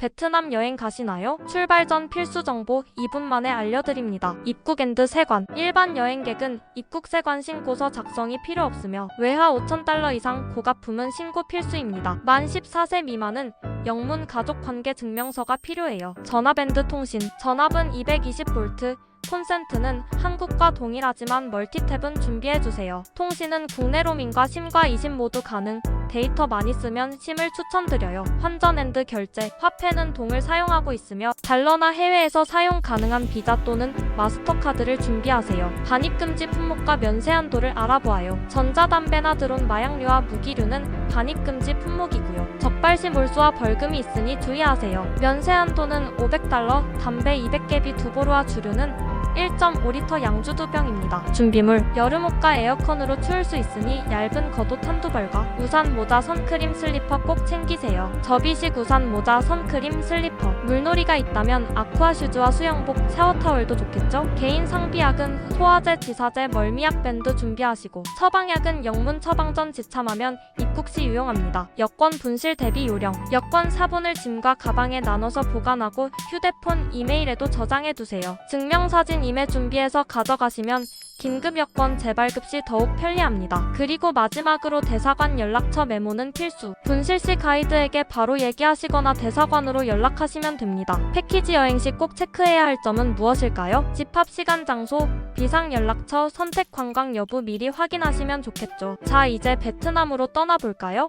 베트남 여행 가시나요? 출발 전 필수 정보 2분 만에 알려드립니다. 입국 앤드 세관. 일반 여행객은 입국 세관 신고서 작성이 필요 없으며 외화 5,000달러 이상 고가품은 신고 필수입니다. 만 14세 미만은 영문 가족 관계 증명서가 필요해요. 전화밴드 통신. 전압은 220V, 콘센트는 한국과 동일하지만 멀티탭은 준비해주세요. 통신은 국내 로밍과 심과 이심 모두 가능. 데이터 많이 쓰면 심을 추천드려요. 환전 앤드 결제. 화폐는 동을 사용하고 있으며 달러나 해외에서 사용 가능한 비자 또는 마스터카드를 준비하세요. 반입금지 품목과 면세 한도를 알아보아요. 전자담배나 드론 마약류와 무기류는 반입금지 품목이고요. 적발시 몰수와 벌금이 있으니 주의하세요. 면세 한도는 500달러, 담배 200개비 두 보루와 주류는 1.5리터 양주 두 병입니다. 준비물 여름옷과 에어컨으로 추울 수 있으니 얇은 겉옷 한두 벌과 우산, 모자, 선크림, 슬리퍼 꼭 챙기세요. 접이식 우산, 모자, 선크림, 슬리퍼 물놀이가 있다면 아쿠아 슈즈와 수영복, 샤워 타월도 좋겠죠? 개인 상비약은 소화제, 지사제, 멀미약 밴드 준비하시고 처방약은 영문 처방 전 지참하면 입국 시 유용합니다. 여권 분실 대비 요령 여권 사본을 짐과 가방에 나눠서 보관하고 휴대폰, 이메일에도 저장해 두세요. 증명사진 임해 준비해서 가져가시면 긴급 여권 재발급 시 더욱 편리합니다. 그리고 마지막으로 대사관 연락처 메모는 필수. 분실 시 가이드에게 바로 얘기하시거나 대사관으로 연락하시면 됩니다. 패키지 여행 시 꼭 체크해야 할 점은 무엇일까요? 집합 시간 장소, 비상 연락처, 선택 관광 여부 미리 확인하시면 좋겠죠. 자, 이제 베트남으로 떠나볼까요?